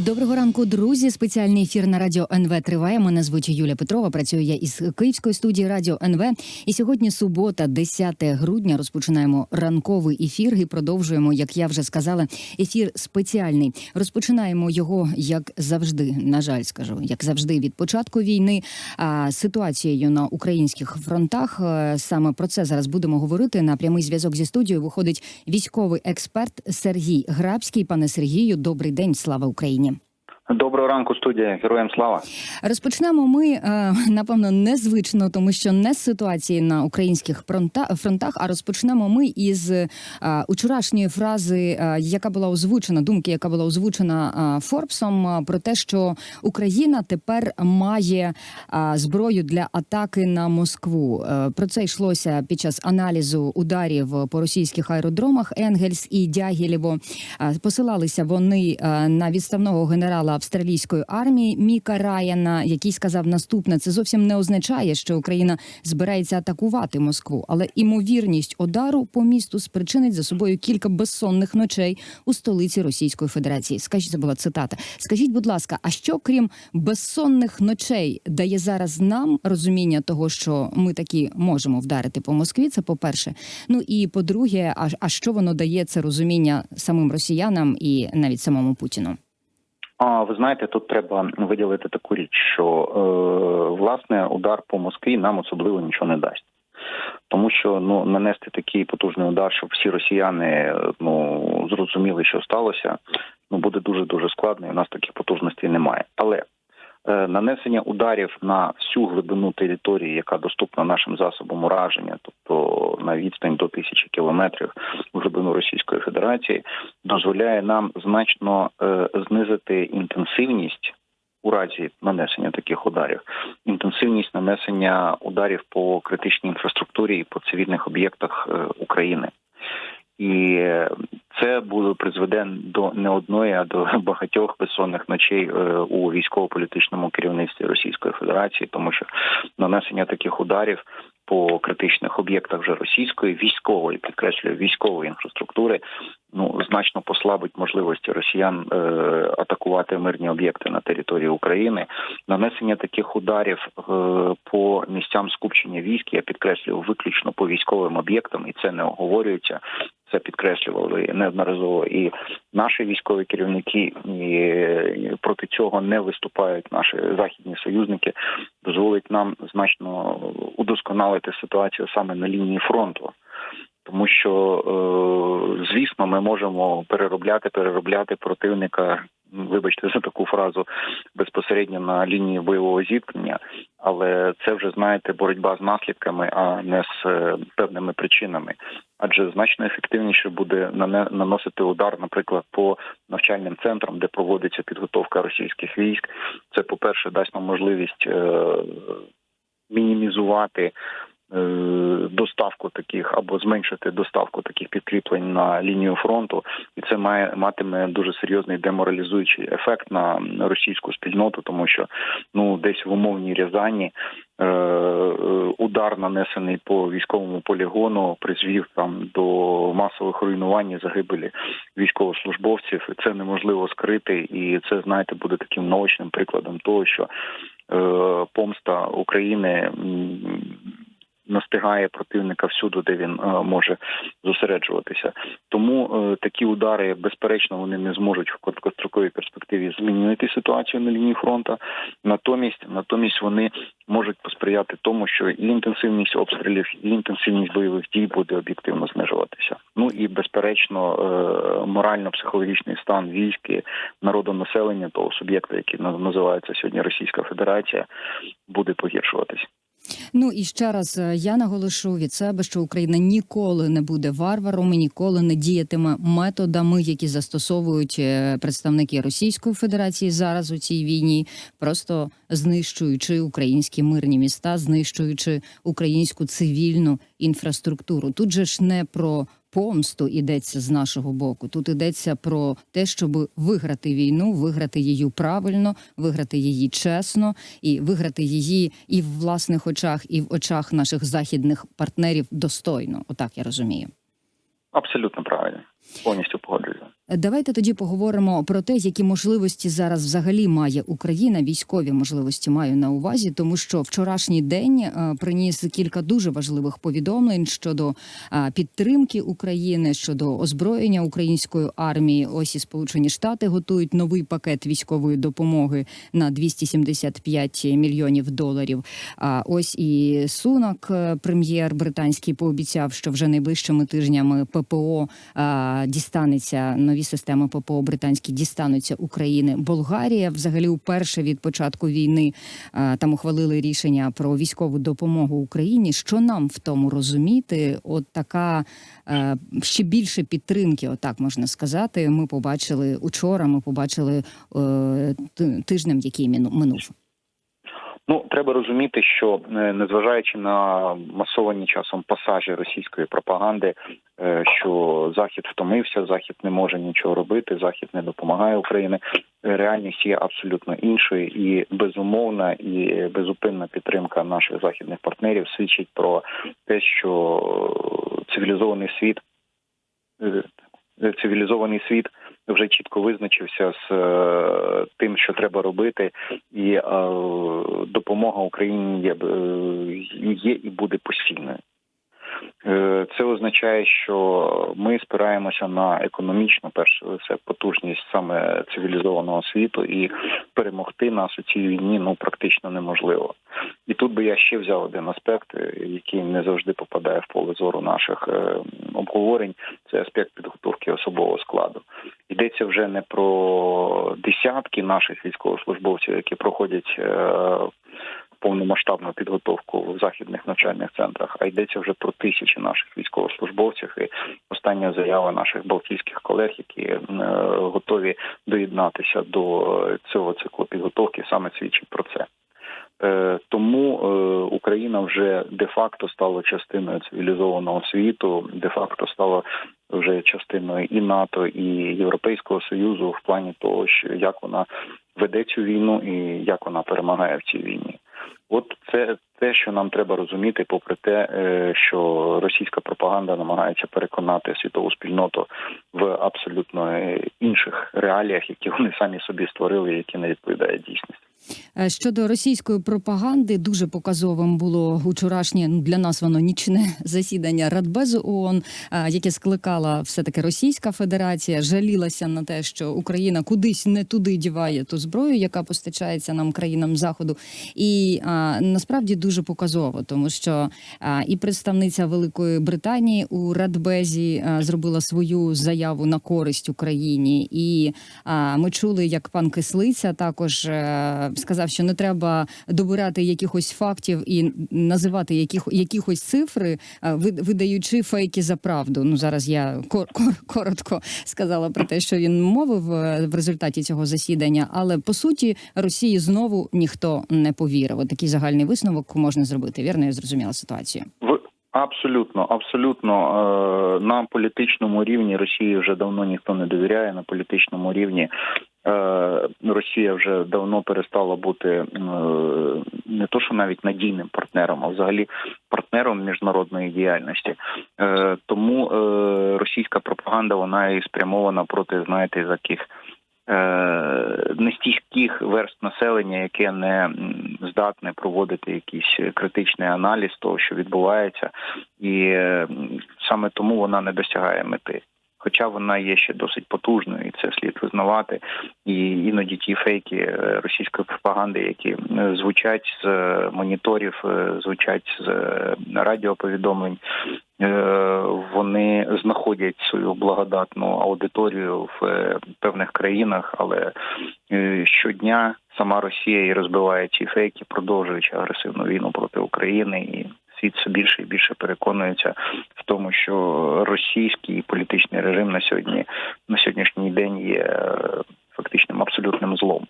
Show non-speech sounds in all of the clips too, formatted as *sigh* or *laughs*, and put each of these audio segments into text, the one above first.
Доброго ранку, друзі. Спеціальний ефір на радіо НВ триває. Мене звуть Юля Петрова. Працюю я із Київської студії Радіо НВ. І сьогодні субота, 10 грудня. Розпочинаємо ранковий ефір і продовжуємо, як я вже сказала, ефір спеціальний. Розпочинаємо його, як завжди. На жаль, скажу, як завжди, від початку війни. А ситуацією на українських фронтах Е, саме про це зараз будемо говорити. На прямий зв'язок зі студією виходить військовий експерт Сергій Грабський. Пане Сергію, добрий день. Слава Україні. do Доброго ранку, студія. Героям слава. Розпочнемо ми е, напевно незвично, тому що не з ситуації на українських фронта, фронтах, а розпочнемо ми із е, учорашньої фрази, е, яка була озвучена, думки, яка була озвучена Форбсом, про те, що Україна тепер має зброю для атаки на Москву. Про це йшлося під час аналізу ударів по російських аеродромах Енгельс і Дягілєво. Посилалися вони на відставного генерала австралійської армії Міка Раяна, який сказав наступне: це зовсім не означає, що Україна збирається атакувати Москву, але імовірність удару по місту спричинить за собою кілька безсонних ночей у столиці Російської Федерації. Скажіть, це була цитата. Скажіть, будь ласка, а що крім безсонних ночей дає зараз нам розуміння того, що ми таки можемо вдарити по Москві? Це по перше. Ну і по-друге, а, а що воно дає це розуміння самим росіянам і навіть самому Путіну? А ви знаєте, тут треба виділити таку річ, що е, власне удар по Москві нам особливо нічого не дасть. Тому що ну нанести такий потужний удар, щоб всі росіяни ну зрозуміли, що сталося, ну буде дуже дуже складно. і У нас таких потужностей немає. Але е, нанесення ударів на всю глибину території, яка доступна нашим засобам ураження, тобто на відстань до тисячі кілометрів в глибину Російської Федерації, дозволяє нам значно е, знизити інтенсивність. У разі нанесення таких ударів, інтенсивність нанесення ударів по критичній інфраструктурі і по цивільних об'єктах е, України, і це буде призведе до не одної, а до *laughs* багатьох безсонних ночей е, у військово-політичному керівництві Російської Федерації, тому що нанесення таких ударів по критичних об'єктах вже російської військової, підкреслюю, військової інфраструктури, ну значно послабить можливості росіян е, атакувати мирні об'єкти на території України. Нанесення таких ударів е, по місцям скупчення військ, я підкреслюю, виключно по військовим об'єктам, і це не оговорюється. Це підкреслювали неодноразово і наші військові керівники і проти цього не виступають наші західні союзники. Дозволить нам значно удосконалити ситуацію саме на лінії фронту. Тому що, е, звісно, ми можемо переробляти, переробляти противника. Вибачте за таку фразу безпосередньо на лінії бойового зіткнення, але це вже знаєте боротьба з наслідками, а не з е, певними причинами. Адже значно ефективніше буде наносити удар, наприклад, по навчальним центрам, де проводиться підготовка російських військ. Це, по перше, дасть нам можливість е, мінімізувати доставку таких або зменшити доставку таких підкріплень на лінію фронту, і це має матиме дуже серйозний деморалізуючий ефект на російську спільноту, тому що ну десь в умовній Рязані е, удар нанесений по військовому полігону призвів там до масових руйнувань і загибелі військовослужбовців. Це неможливо скрити, і це знаєте буде таким наочним прикладом того, що е, помста України настигає противника всюди, де він е, може зосереджуватися. Тому е, такі удари, безперечно, вони не зможуть в короткостроковій перспективі змінювати ситуацію на лінії фронту. Натомість, натомість вони можуть посприяти тому, що і інтенсивність обстрілів, і інтенсивність бойових дій буде об'єктивно знижуватися. Ну і безперечно, е, морально-психологічний стан військи народонаселення того суб'єкта, який називається сьогодні Російська Федерація, буде погіршуватись. Ну і ще раз е, я наголошу від себе, що Україна ніколи не буде варваром і ніколи не діятиме методами, які застосовують е, представники Російської Федерації зараз у цій війні, просто знищуючи українські мирні міста, знищуючи українську цивільну інфраструктуру. Тут же ж не про помсту йдеться з нашого боку. Тут йдеться про те, щоб виграти війну, виграти її правильно, виграти її чесно і виграти її і в власних очах, і в очах наших західних партнерів достойно. Отак я розумію. Абсолютно правильно, повністю погоджуюся. Давайте тоді поговоримо про те, які можливості зараз взагалі має Україна. Військові можливості маю на увазі, тому що вчорашній день е, приніс кілька дуже важливих повідомлень щодо е, підтримки України, щодо озброєння української армії. Ось і Сполучені Штати готують новий пакет військової допомоги на 275 мільйонів доларів. А ось і Сунак, е, прем'єр британський, пообіцяв, що вже найближчими тижнями ППО дістанеться нові системи ППО британські дістануться України. Болгарія взагалі вперше від початку війни е, там ухвалили рішення про військову допомогу Україні. Що нам в тому розуміти? От така е, ще більше підтримки, отак можна сказати. Ми побачили учора. Ми побачили е, тижнем, який минув. Ну треба розуміти, що е, незважаючи на масовані часом пасажі російської пропаганди, е, що захід втомився, захід не може нічого робити, захід не допомагає Україні. Реальність є абсолютно іншою, і безумовна і безупинна підтримка наших західних партнерів свідчить про те, що цивілізований світ е, цивілізований світ вже чітко визначився з е, тим, що треба робити, і е, допомога Україні є, е, є і буде постійною. Е, Це означає, що ми спираємося на економічну, перш все, потужність саме цивілізованого світу, і перемогти нас у цій війні ну практично неможливо. І тут би я ще взяв один аспект, е, який не завжди попадає в поле зору наших е, обговорень. Це аспект підготовки особового складу. Йдеться вже не про десятки наших військовослужбовців, які проходять повномасштабну підготовку в західних навчальних центрах, а йдеться вже про тисячі наших військовослужбовців. І остання заява наших балтійських колег, які е, готові доєднатися до цього циклу підготовки, саме свідчить про це. Е, Тому е, Україна вже де-факто стала частиною цивілізованого світу, де-факто стала вже частиною і НАТО, і Європейського союзу в плані того, що як вона веде цю війну і як вона перемагає в цій війні. От це те, що нам треба розуміти, попри те, е, що російська пропаганда намагається переконати світову спільноту в абсолютно е, інших реаліях, які вони самі собі створили, які не відповідають дійсності. Е, Щодо російської пропаганди, дуже показовим було учорашнє ну для нас воно нічне *laughs* засідання Радбезу ООН, е, яке скликала все таки Російська Федерація, жалілася на те, що Україна кудись не туди діває ту зброю, яка постачається нам країнам заходу, і а, насправді дуже показово, тому що а, і представниця Великої Британії у Радбезі а, зробила свою заяву на користь Україні, і а, ми чули, як пан Кислиця також е, сказав, що не треба добирати якихось фактів і називати яких, якихось цифри, е, видаючи фейки за правду. Ну зараз я кор, кор, коротко сказала про те, що він мовив е, в результаті цього засідання, але по суті Росії знову ніхто не повірив. От такий загальний висновок можна зробити. Вірно, я зрозуміла ситуацію. Абсолютно, абсолютно е, на політичному рівні Росії вже давно ніхто не довіряє. На політичному рівні Росія вже давно перестала бути е, не то, що навіть надійним партнером, а взагалі партнером міжнародної діяльності. Е, тому е, російська пропаганда вона і спрямована проти, знаєте, таких е, нестійких верст населення, яке не здатне проводити якийсь критичний аналіз того, що відбувається, і е, саме тому вона не досягає мети. Хоча вона є ще досить потужною, і це слід визнавати. І іноді ті фейки е, російської пропаганди, які е, звучать з е, моніторів, звучать з радіоповідомлень, вони знаходять свою благодатну аудиторію в певних країнах, але щодня сама Росія і розбиває ці фейки, продовжуючи агресивну війну проти України і. Світ все більше і більше переконується в тому, що російський політичний режим на сьогодні на сьогоднішній день є е, фактичним абсолютним злом.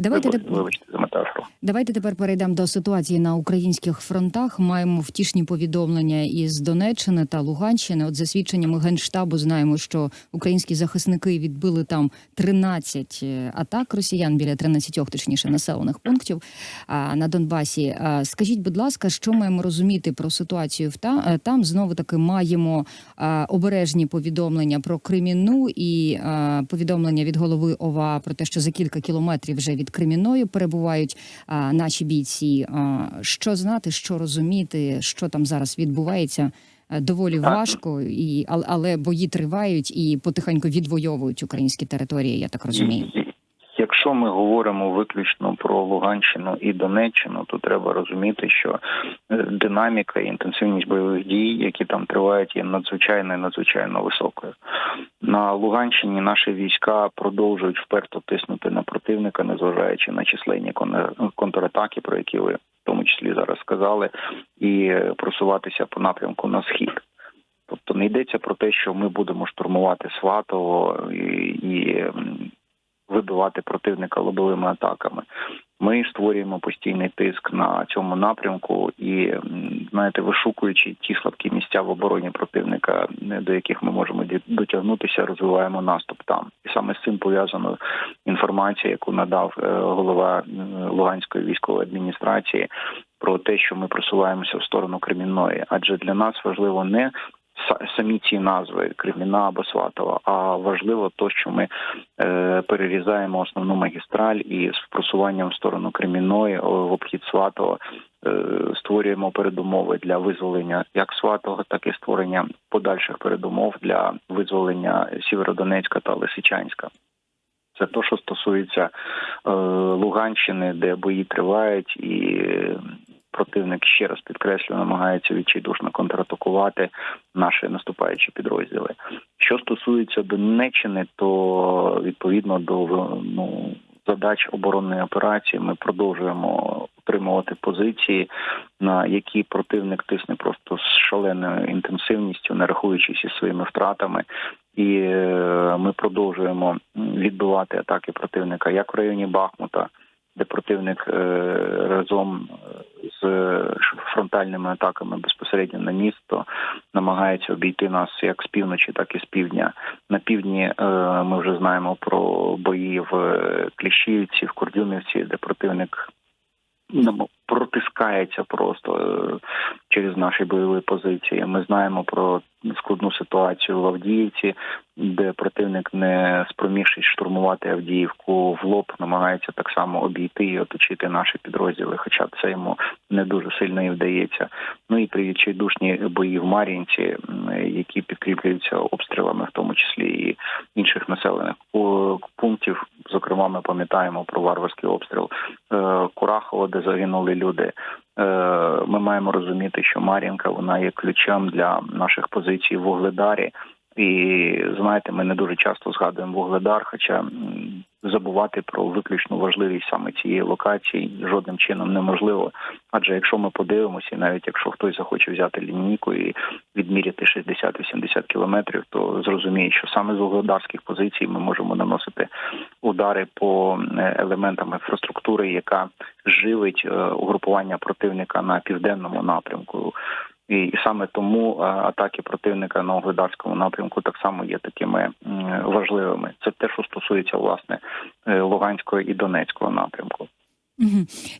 Давайте Вибач- вибачте за метафору. Давайте тепер перейдемо до ситуації на українських фронтах. Маємо втішні повідомлення із Донеччини та Луганщини. От за свідченнями генштабу знаємо, що українські захисники відбили там 13 е, атак росіян біля 13, точніше населених пунктів на Донбасі. Скажіть, будь ласка, що маємо розуміти про ситуацію в е, там? Знову таки маємо обережні повідомлення про Кремінну і повідомлення від голови ОВА про те, що за кілька кілометрів вже від Кремінної перебувають а, наші бійці. А, що знати, що розуміти, що там зараз відбувається. е, Доволі Так. важко, і але, але бої тривають і потихеньку відвоюють українські території. Я так розумію. Якщо ми говоримо виключно про Луганщину і Донеччину, то треба розуміти, що е, динаміка і інтенсивність бойових дій, які там тривають, є надзвичайно і надзвичайно високою. На Луганщині наші війська продовжують вперто тиснути на противника, незважаючи на численні кон- контратаки, про які ви в тому числі зараз сказали, і е, просуватися по напрямку на схід. Тобто не йдеться про те, що ми будемо штурмувати Сватово і, вибивати противника лобовими атаками. Ми створюємо постійний тиск на цьому напрямку і знаєте, вишукуючи ті слабкі місця в обороні противника, е, до яких ми можемо дотягнутися, розвиваємо наступ там. І саме з цим пов'язана інформація, яку надав е, голова е, Луганської військової адміністрації про те, що ми просуваємося в сторону Кремінної. Адже для нас важливо не самі ці назви Креміна або Сватова, а важливо то, що ми е, перерізаємо основну магістраль і з просуванням в сторону Кремінної о, в обхід Сватова е, створюємо передумови для визволення як Сватого, так і створення подальших передумов для визволення Сєвєродонецька та Лисичанська. Це то, що стосується е, Луганщини, де бої тривають, і е, противник ще раз підкреслюю, намагається відчайдушно контратакувати наші наступаючі підрозділи. Що стосується Донеччини, то відповідно до ну, задач оборонної операції ми продовжуємо утримувати позиції, на які противник тисне просто з шаленою інтенсивністю, не рахуючись із своїми втратами. І е, ми продовжуємо відбивати атаки противника як в районі Бахмута, де противник е, разом з фронтальними атаками безпосередньо на місто намагається обійти нас як з півночі, так і з півдня. На півдні е, ми вже знаємо про бої в Кліщівці, в Курдюмівці, де противник протискається просто е, через наші бойові позиції. Ми знаємо про складну ситуацію в Авдіївці, де противник не спромігшись штурмувати Авдіївку в лоб, намагається так само обійти і оточити наші підрозділи, хоча це йому не дуже сильно і вдається. Ну і при відчайдушні бої в Мар'їнці, які підкріплюються обстрілами, в тому числі і інших населених пунктів. Зокрема, ми пам'ятаємо про варварський обстріл е, Курахова, де загинули люди. Е, Ми маємо розуміти, що Мар'їнка вона є ключем для наших позицій в Вугледарі. І знаєте, ми не дуже часто згадуємо Вугледар, хоча забувати про виключну важливість саме цієї локації жодним чином неможливо. Адже якщо ми подивимося, навіть якщо хтось захоче взяти лінійку і відміряти 60-80 кілометрів, то зрозуміє, що саме з вугледарських позицій ми можемо наносити удари по е, елементам інфраструктури, яка живить е, угрупування противника на південному напрямку. І, саме тому е, атаки противника на Огледарському напрямку так само є такими важливими. Це те, що стосується власне Луганського і Донецького напрямку.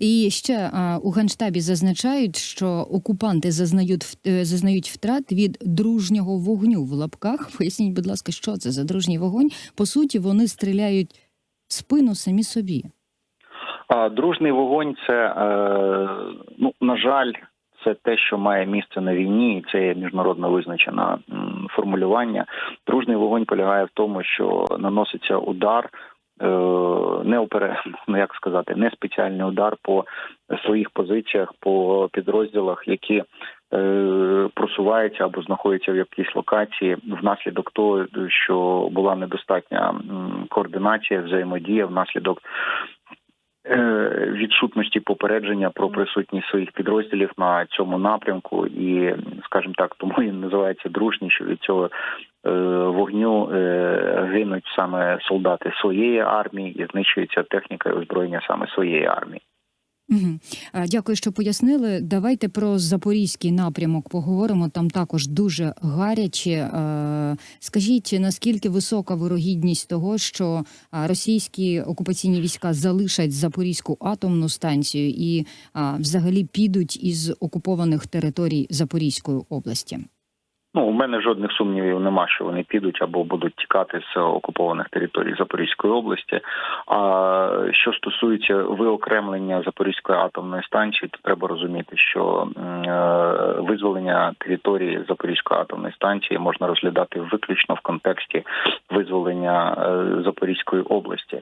І ще у генштабі зазначають, що окупанти зазнають е, зазнають втрат від дружнього вогню в лапках. Поясніть, будь ласка, що це за дружній вогонь? По суті, вони стріляють в спину самі собі. А дружний вогонь це е, ну на жаль, це те, що має місце на війні, і це є міжнародно визначене формулювання. Дружний вогонь полягає в тому, що наноситься удар. Е, Не опере, ну як сказати, не спеціальний удар по своїх позиціях, по підрозділах, які е, просуваються або знаходяться в якійсь локації внаслідок того, що була недостатня координація, взаємодія, внаслідок е, відсутності попередження про присутність своїх підрозділів на цьому напрямку, і скажімо так, тому він називається дружній, що від цього е, вогню е, гинуть саме солдати своєї армії і знищується техніка і озброєння саме своєї армії. Угу. Дякую, що пояснили. Давайте про запорізький напрямок поговоримо. Там також дуже гаряче. Е, Скажіть, наскільки висока вирогідність того, що російські окупаційні війська залишать Запорізьку атомну станцію і взагалі підуть із окупованих територій Запорізької області? Ну, у мене жодних сумнівів нема, що вони підуть або будуть тікати з окупованих територій Запорізької області. А що стосується виокремлення Запорізької атомної станції, то треба розуміти, що е, визволення території Запорізької атомної станції можна розглядати виключно в контексті визволення е, Запорізької області,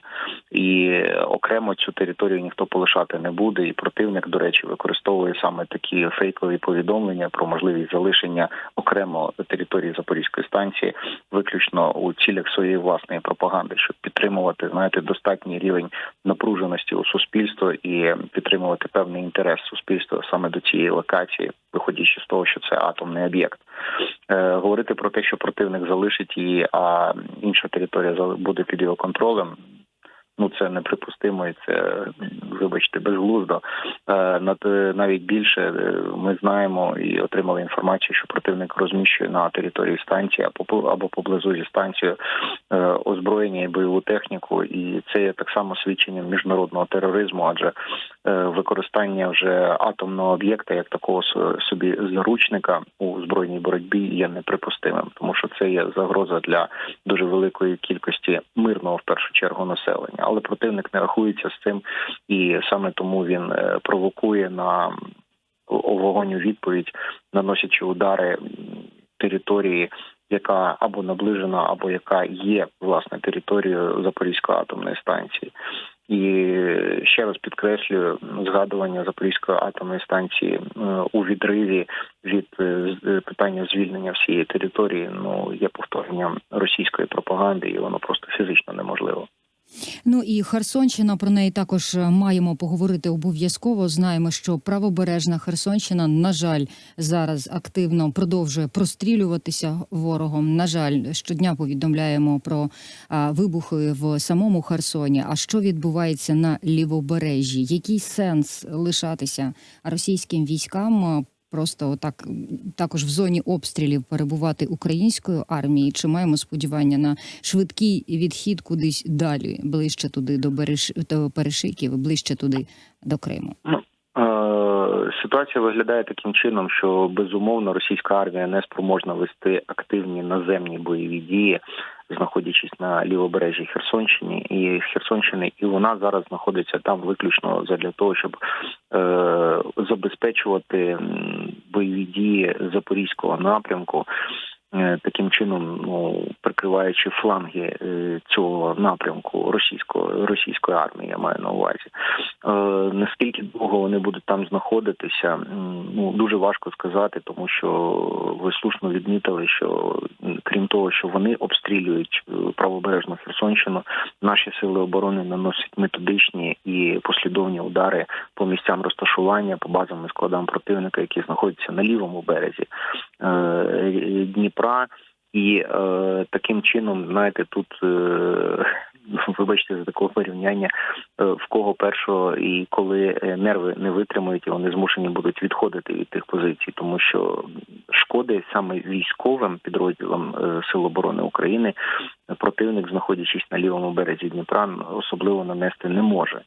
і окремо цю територію ніхто полишати не буде. І противник, до речі, використовує саме такі фейкові повідомлення про можливість залишення окремо території Запорізької станції, виключно у цілях своєї власної пропаганди, щоб підтримувати знаєте достатній рівень напруженості у суспільство і підтримувати певний інтерес суспільства саме до цієї локації, виходячи з того, що це атомний об'єкт. Е, говорити про те, що противник залишить її, а інша територія буде під його контролем. Ну, це неприпустимо і це, вибачте, безглуздо. Е, навіть більше е, ми знаємо і отримали інформацію, що противник розміщує на території станції або по- або поблизу зі станцією е, озброєння і бойову техніку, і це є так само свідченням міжнародного тероризму, адже використання вже атомного об'єкта як такого собі заручника у збройній боротьбі є неприпустимим, тому що це є загроза для дуже великої кількості мирного в першу чергу населення. Але противник не рахується з цим, і саме тому він е, провокує на вогонь відповідь, наносячи удари території, яка або наближена, або яка є власне територією Запорізької атомної станції. І ще раз підкреслюю згадування Запорізької атомної станції е, у відриві від е, е, питання звільнення всієї території. Ну є повторенням російської пропаганди, і воно просто фізично неможливо. Ну і Херсонщина про неї також е, маємо поговорити обов'язково. Знаємо, що правобережна Херсонщина, на жаль, зараз активно продовжує прострілюватися ворогом. На жаль, щодня повідомляємо про а, вибухи в самому Херсоні. А що відбувається на лівобережжі? Який сенс лишатися російським військам? Просто так також в зоні обстрілів перебувати українською армією? Чи маємо сподівання на швидкий відхід кудись далі, ближче туди до Береш... до Перешиків, ближче туди до Криму? Е, Ситуація виглядає таким чином, що безумовно російська армія не спроможна вести активні наземні бойові дії, знаходячись на лівобережжі Херсонщини і Херсонщини, і вона зараз знаходиться там виключно задля того, щоб забезпечувати бойові дії запорізького напрямку. Е, Таким чином, ну прикриваючи фланги е, цього напрямку російського російської армії, я маю на увазі. Е, наскільки довго вони будуть там знаходитися, ну дуже важко сказати, тому що ви слушно відмітили, що крім того, що вони обстрілюють правобережну Херсонщину, наші сили оборони наносять методичні і послідовні удари по місцям розташування, по і складам противника, які знаходяться на лівому березі Дніпра. І е, таким чином, знаєте, тут е, *laughs* вибачте за такого порівняння, е, в кого першого і коли е, нерви не витримують, вони змушені будуть відходити від тих позицій, тому що шкоди саме військовим підрозділам е, Сил оборони України противник, знаходячись на лівому березі Дніпра, особливо нанести не може.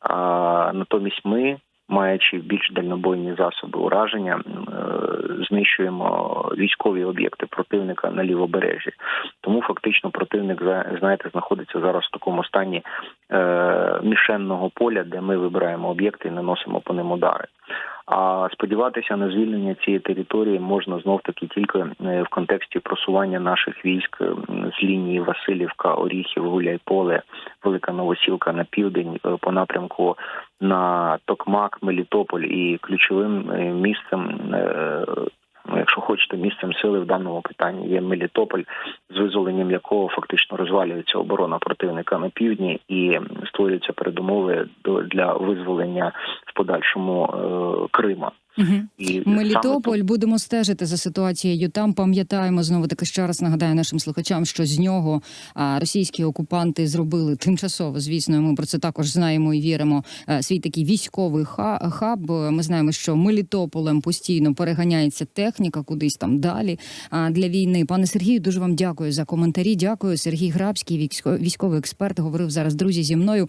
А натомість ми. Маючи більш дальнобойні засоби ураження, е, знищуємо військові об'єкти противника на лівобережжі. Тому фактично противник знаєте знаходиться зараз в такому стані е, мішенного поля, де ми вибираємо об'єкти і наносимо по ним удари. А сподіватися на звільнення цієї території можна знов таки тільки е, в контексті просування наших військ з лінії Васильівка, Оріхів, Гуляйполе, Велика Новосілка на південь е, по напрямку на Токмак, Мелітополь і ключовим е, місцем. Ну, Якщо хочете місцем сили в даному питанні є Мелітополь з визволенням якого фактично розвалюється оборона противника на півдні і створюються передумови до для визволення подальшому е, Крима. Угу. І саме будемо стежити за ситуацією. Там пам'ятаємо знову таки ще раз нагадаю нашим слухачам, що з нього російські окупанти зробили тимчасово. Звісно, ми про це також знаємо і віримо. е, Свій такий військовий ха- хаб. Ми знаємо, що Мелітополем постійно переганяється техніка кудись там далі. А для війни, пане Сергію, дуже вам дякую за коментарі. Дякую, Сергій Грабський, військо- військовий експерт, говорив зараз друзі зі мною.